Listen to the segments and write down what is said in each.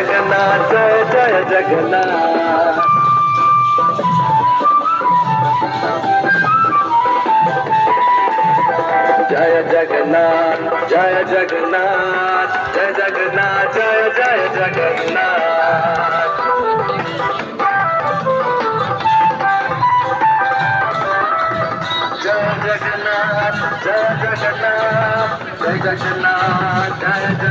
জগন্নাথ জয় জয় জগন্নাথ জয় জগন্নাথ জয় জগন্নাথ জয় জগন্নাথ জয় জয় জগন্নাথ জয় জগন্নাথ জয় জগন্নাথ জয় জগন্নাথ জয়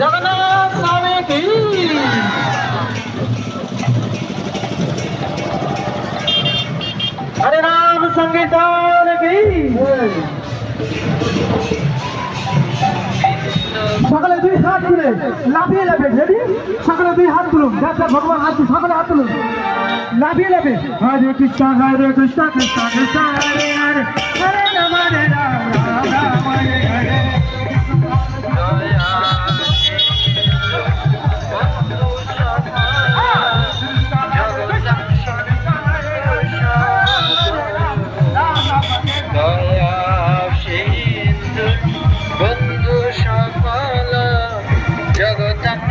জগন্নাথ স্বামী কি? হরে রাম সংগীতান কি? সকালে দুই হাত তুলে লাফিয়ে লাফে রেডি? সকালে দুই হাত তুলুন। যা ভগবান, হাত সকালে হাত তুলুন। লাফিয়ে লাফে হরে কৃষ্ণ হরে কৃষ্ণ কৃষ্ণ কৃষ্ণ, হরে হরে হরে রাম, হরে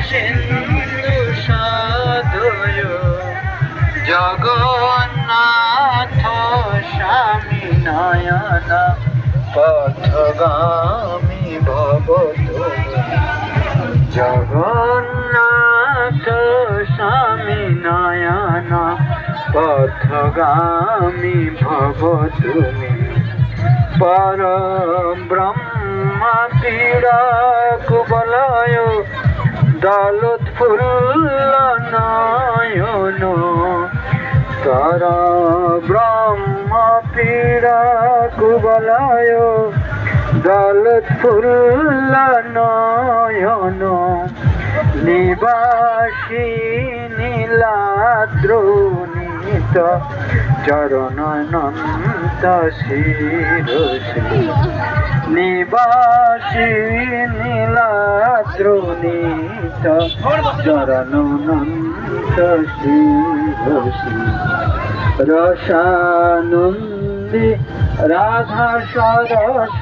সিন্ধু সাধয়। জগন্নাথ স্বামী নয়ন, পথগামী ভবতু। জগন্নাথ স্বামী নয়ন, পথগামী ভব তুমি পর ব্রহ্ম পীড়া কুবলয় দলোৎফুল্ল নয়ন তর ব্রহ্ম পীড়া কুবলয় দলোৎফুল্ল নয়ন নিবাসী নীলাদ্রোণিত, চরণনন্ত শিরসি নিবাসী নীলাদ্রোণিত চরণনন্ত শিরসি রসানন্দী রাধা সরস